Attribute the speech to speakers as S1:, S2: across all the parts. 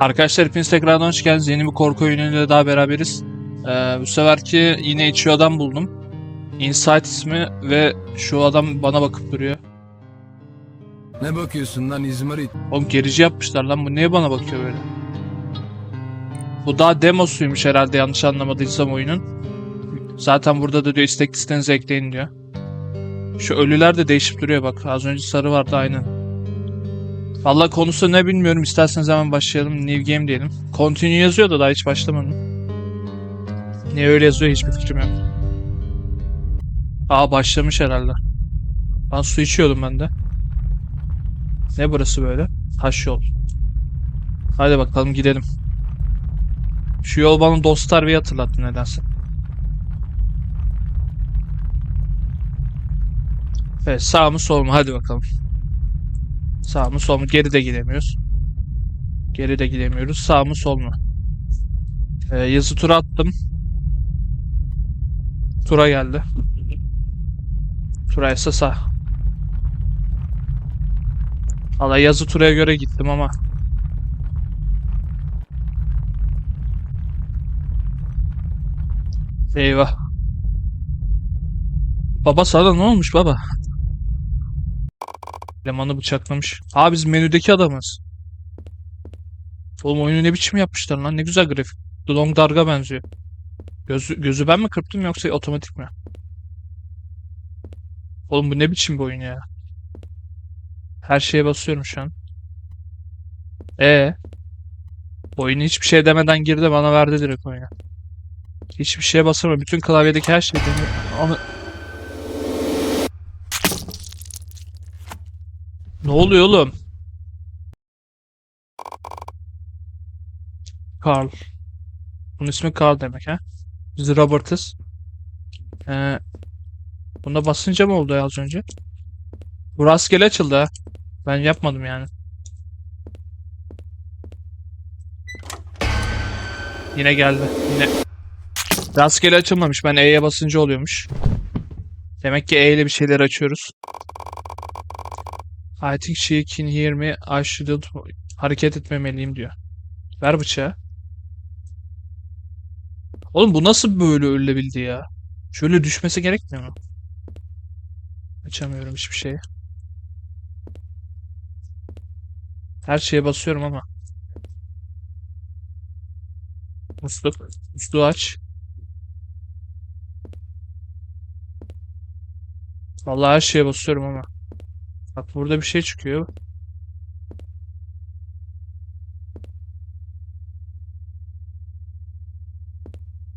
S1: Arkadaşlar hepiniz tekrardan hoş geldiniz. Yeni bir korku oyunuyla daha beraberiz. Ee, bu seferki yine içiyor adam buldum. Insight ismi ve şu adam bana bakıp duruyor.
S2: Ne bakıyorsun lan İzmarit?
S1: Oğlum gerici yapmışlar lan bu niye bana bakıyor böyle? Bu daha demosuymuş herhalde yanlış anlamadıysam oyunun. Zaten burada da diyor istek listenize ekleyin diyor. Şu ölüler de değişip duruyor bak. Az önce sarı vardı aynen. Valla konusu ne bilmiyorum. İsterseniz hemen başlayalım. New game diyelim. Continue yazıyor da daha hiç başlamadım. Niye öyle yazıyor hiçbir fikrim yok. Aa başlamış herhalde. Ben su içiyordum ben de. Ne burası böyle? Taş yol. Hadi bakalım gidelim. Şu yol bana Dostlar bir hatırlattı nedense. Evet sağ mı sol mu hadi bakalım. Sağ mı sol mu geri de gidemiyoruz. Geri de gidemiyoruz. Sağ mı sol mu? Ee, yazı tura attım. Tura geldi. Tura ise sağ. Valla yazı turaya göre gittim ama. Eyvah. Baba sana ne olmuş baba? Elemanı bıçaklamış. Aa biz menüdeki adamız. Oğlum oyunu ne biçim yapmışlar lan ne güzel grafik. The Long Dark'a benziyor. Gözü, gözü ben mi kırptım yoksa otomatik mi? Oğlum bu ne biçim bir oyun ya? Her şeye basıyorum şu an. E Oyunu hiçbir şey demeden girdi bana verdi direkt oyunu. Hiçbir şeye basamadım. Bütün klavyedeki her şey deniyor. Ama... oluyor oğlum? Carl. Bunun ismi Carl demek ha. Biz Robert'ız. Ee, bunda basınca mı oldu az önce? Bu rastgele açıldı ha. Ben yapmadım yani. Yine geldi. Yine. Rastgele açılmamış. Ben E'ye basınca oluyormuş. Demek ki E ile bir şeyler açıyoruz. I think she can hear me. I shouldn't hareket etmemeliyim diyor. Ver bıçağı. Oğlum bu nasıl böyle ölebildi ya? Şöyle düşmesi gerekmiyor mu? Açamıyorum hiçbir şeyi. Her şeye basıyorum ama. Musluk. Musluğu aç. Vallahi her şeye basıyorum ama. Bak burada bir şey çıkıyor.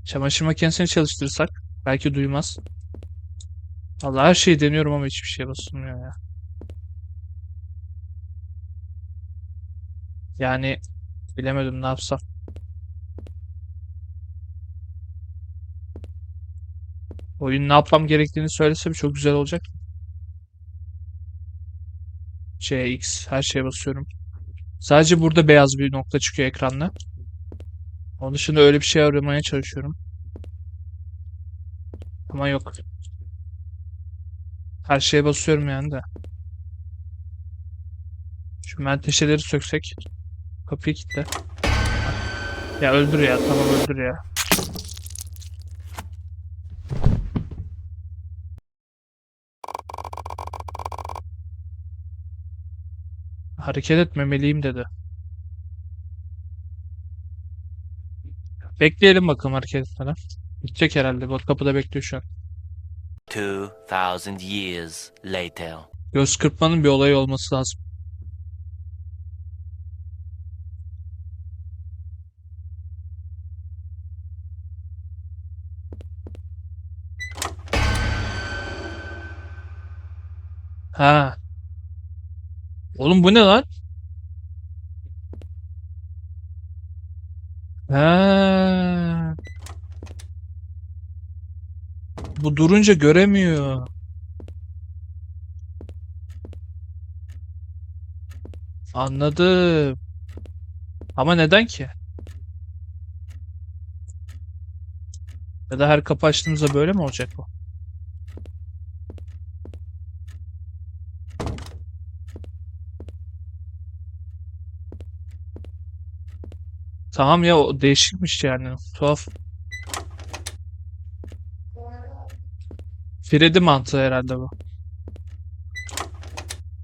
S1: Çamaşır makinesini çalıştırsak belki duymaz. Vallahi her şeyi deniyorum ama hiçbir şeye basılmıyor ya. Yani bilemedim ne yapsam. Oyun ne yapmam gerektiğini söylese bir çok güzel olacak. C, X her şeye basıyorum. Sadece burada beyaz bir nokta çıkıyor ekranda. Onun dışında öyle bir şey aramaya çalışıyorum. Ama yok. Her şeye basıyorum yani de. Şu menteşeleri söksek. Kapıyı kilitle. Ya öldür ya tamam öldür ya. Hareket etmemeliyim dedi. Bekleyelim bakalım hareket etmeden. Gidecek herhalde. Bak kapıda bekliyor şu an.
S3: 2000 years later.
S1: Göz kırpmanın bir olayı olması lazım. Ha. Oğlum bu ne lan? Ha. Bu durunca göremiyor. Anladım. Ama neden ki? Ya da her kapı açtığımızda böyle mi olacak bu? Tamam ya o değişikmiş yani. Tuhaf. Freddy mantığı herhalde bu.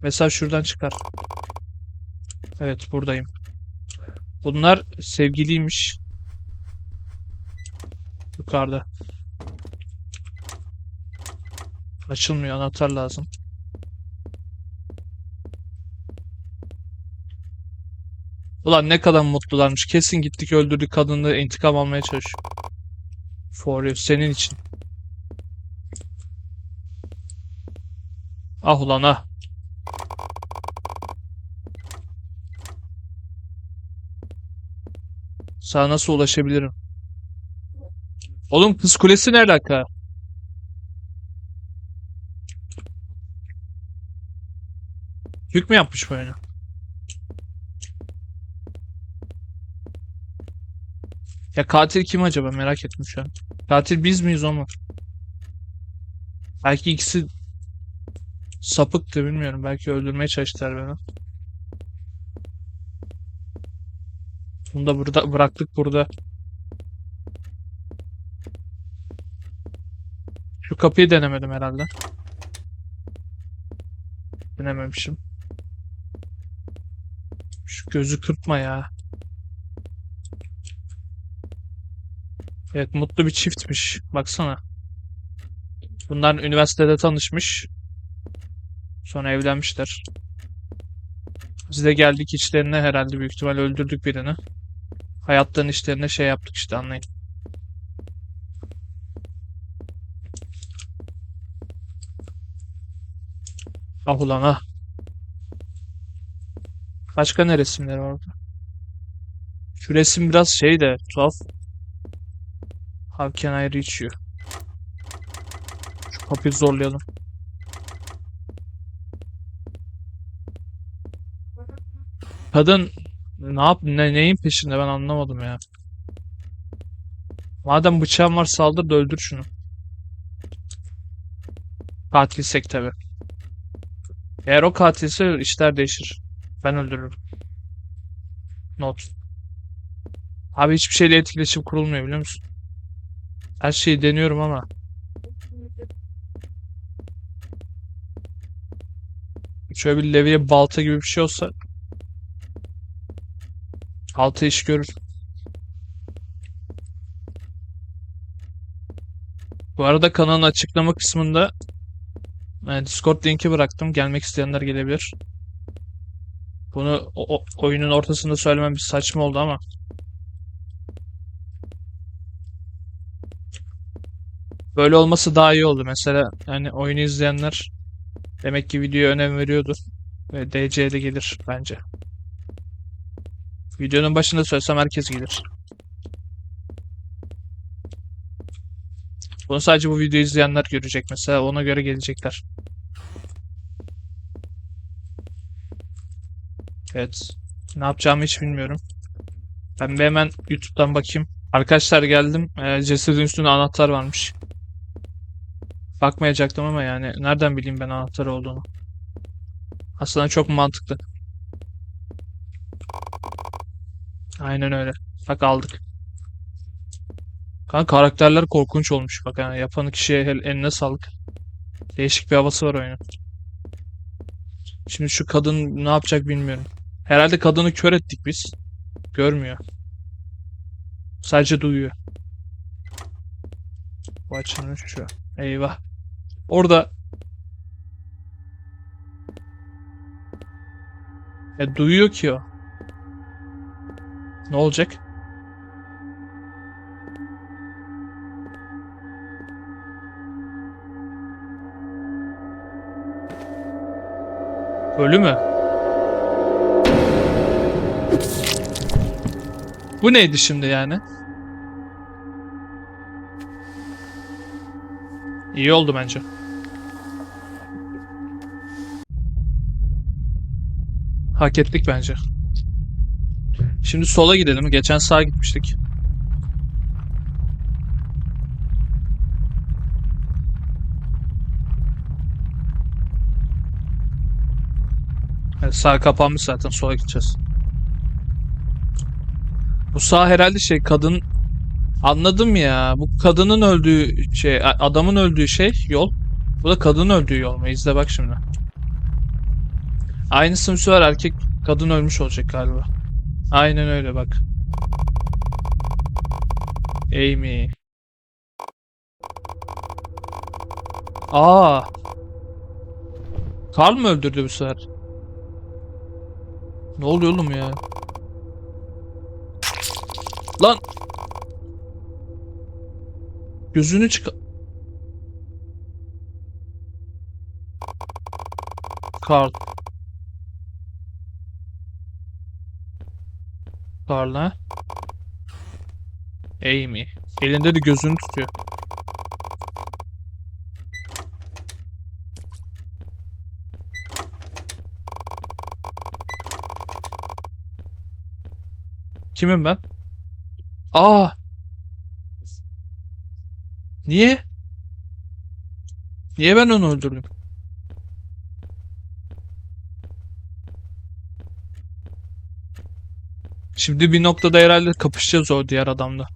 S1: Mesela şuradan çıkar. Evet buradayım. Bunlar sevgiliymiş. Yukarıda. Açılmıyor anahtar lazım. Ulan ne kadar mutlularmış. Kesin gittik öldürdük kadını intikam almaya çalışıyor. For you. Senin için. Ah ulan ah. Sana nasıl ulaşabilirim? Oğlum kız kulesi ne alaka? Yük mü yapmış bu oyunu? Ya katil kim acaba merak ettim şu an. Katil biz miyiz o mu? Belki ikisi sapıktı bilmiyorum. Belki öldürmeye çalıştılar beni. Bunu da burada bıraktık burada. Şu kapıyı denemedim herhalde. Denememişim. Şu gözü kırpma ya. Evet mutlu bir çiftmiş. Baksana. Bunlar üniversitede tanışmış. Sonra evlenmişler. Biz de geldik içlerine herhalde büyük ihtimal öldürdük birini. Hayatların işlerine şey yaptık işte anlayın. Ah ulan ah. Başka ne resimleri orada? Şu resim biraz şey de tuhaf. How can I reach you? Şu kapıyı zorlayalım. Kadın ne yap ne, neyin peşinde ben anlamadım ya. Madem bıçağın var saldır da öldür şunu. Katilsek tabi. Eğer o katilse işler değişir. Ben öldürürüm. Not. Abi hiçbir şeyle etkileşim kurulmuyor biliyor musun? Her şeyi deniyorum ama. Şöyle bir levye balta gibi bir şey olsa altı iş görür. Bu arada kanalın açıklama kısmında e, Discord linki bıraktım. Gelmek isteyenler gelebilir. Bunu o- o- oyunun ortasında söylemem bir saçma oldu ama. Böyle olması daha iyi oldu. Mesela yani oyunu izleyenler demek ki videoya önem veriyordur. Ve DC'de gelir bence. Videonun başında söylesem herkes gelir. Bunu sadece bu videoyu izleyenler görecek mesela. Ona göre gelecekler. Evet. Ne yapacağımı hiç bilmiyorum. Ben bir hemen YouTube'dan bakayım. Arkadaşlar geldim. Ee, cesedin üstünde anahtar varmış. Bakmayacaktım ama yani nereden bileyim ben anahtar olduğunu. Aslında çok mantıklı. Aynen öyle. Bak aldık. Kanka karakterler korkunç olmuş. Bak yani yapan kişiye el- eline sağlık. Değişik bir havası var oyunun. Şimdi şu kadın ne yapacak bilmiyorum. Herhalde kadını kör ettik biz. Görmüyor. Sadece duyuyor. Bu açılmış şu. Eyvah. Orada e, duyuyor ki o. Ne olacak? Ölü mü? Bu neydi şimdi yani? İyi oldu bence. Hak ettik bence. Şimdi sola gidelim. Geçen sağa gitmiştik. Evet, sağ kapanmış zaten. Sola gideceğiz. Bu sağ herhalde şey kadın anladım ya. Bu kadının öldüğü şey adamın öldüğü şey yol. Bu da kadının öldüğü yol mu? İzle bak şimdi. Aynısı bu sefer erkek kadın ölmüş olacak galiba. Aynen öyle bak. Amy. Aa. Carl mı öldürdü bu sefer? Ne oluyor oğlum ya? Lan. Gözünü çık... Carl. Ha? Amy. Elinde de gözünü tutuyor. Kimim ben? Aa! Niye? Niye ben onu öldürdüm? Şimdi bir noktada herhalde kapışacağız o diğer adamla.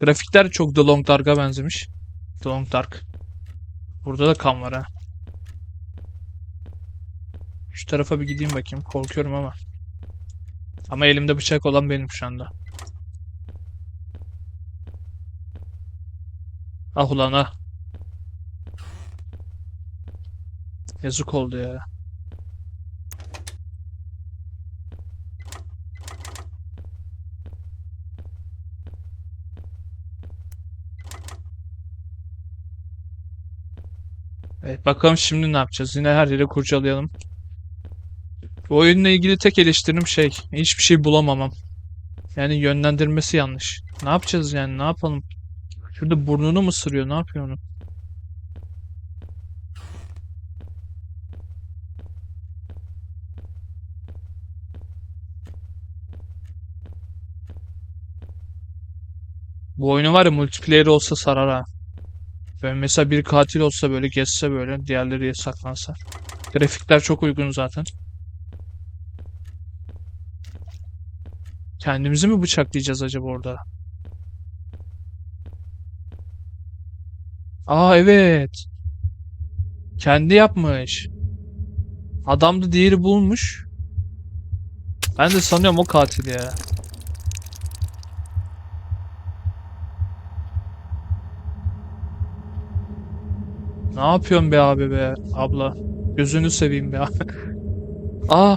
S1: Grafikler çok The Long Dark'a benzemiş. The Long Dark. Burada da kan var ha. Şu tarafa bir gideyim bakayım. Korkuyorum ama. Ama elimde bıçak olan benim şu anda. Ah ulan ah. Yazık oldu ya. Evet bakalım şimdi ne yapacağız? Yine her yere kurcalayalım. Bu oyunla ilgili tek eleştirim şey, hiçbir şey bulamamam. Yani yönlendirmesi yanlış. Ne yapacağız yani? Ne yapalım? Şurada burnunu mu ısırıyor? Ne yapıyor onu? Bu oyunu var ya multiplayer olsa sarar ha. Böyle mesela bir katil olsa böyle gezse böyle diğerleri yasaklansa. Grafikler çok uygun zaten. Kendimizi mi bıçaklayacağız acaba orada? Aa evet. Kendi yapmış. Adam da diğeri bulmuş. Ben de sanıyorum o katil ya. Ne yapıyorsun be abi be abla? Gözünü seveyim be abi. Aa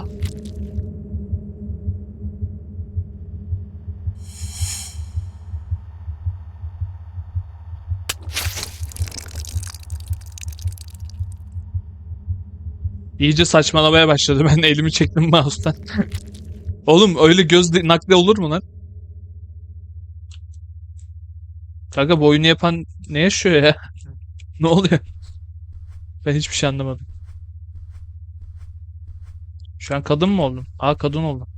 S1: İyice saçmalamaya başladı. Ben elimi çektim mouse'tan. Oğlum öyle göz nakli olur mu lan? Kanka bu oyunu yapan ne yaşıyor ya? Ne oluyor? Ben hiçbir şey anlamadım. Şu an kadın mı oldum? Aa kadın oldum.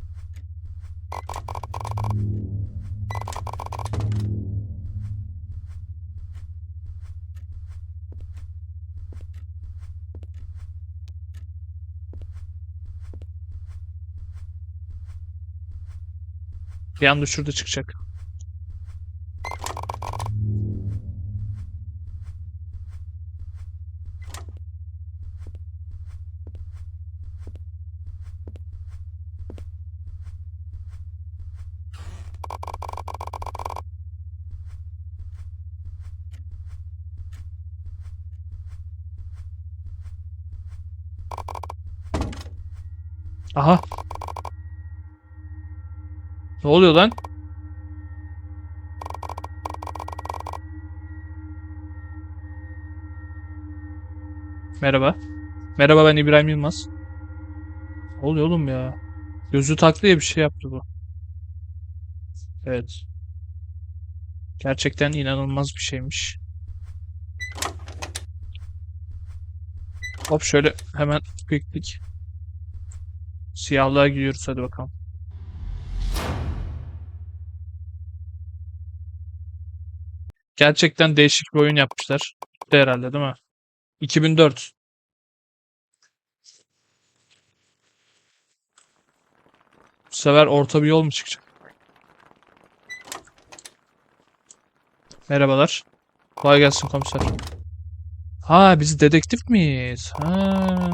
S1: Bir anda şurada çıkacak. Aha. Ne oluyor lan? Merhaba. Merhaba ben İbrahim Yılmaz. Ne oluyor oğlum ya? Gözü taktı ya bir şey yaptı bu. Evet. Gerçekten inanılmaz bir şeymiş. Hop şöyle hemen quicklik. Siyahlığa gidiyoruz hadi bakalım. Gerçekten değişik bir oyun yapmışlar. Bitti herhalde değil mi? 2004. Bu sefer orta bir yol mu çıkacak? Merhabalar. Kolay gelsin komiser. Ha biz dedektif miyiz? Ha.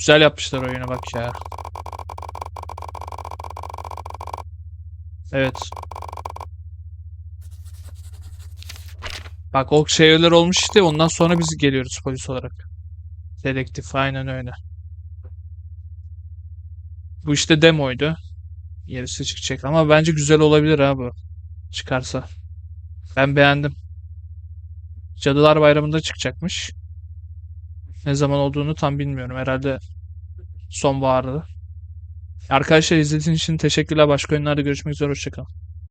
S1: Güzel yapmışlar oyunu bak ya. Evet. Bak o şeyler olmuş işte ondan sonra biz geliyoruz polis olarak. Dedektif aynen öyle. Bu işte demoydu. Gerisi çıkacak ama bence güzel olabilir ha bu. Çıkarsa. Ben beğendim. Cadılar Bayramı'nda çıkacakmış. Ne zaman olduğunu tam bilmiyorum. Herhalde sonbaharda. Arkadaşlar izlediğiniz için teşekkürler. Başka oyunlarda görüşmek üzere. Hoşçakalın.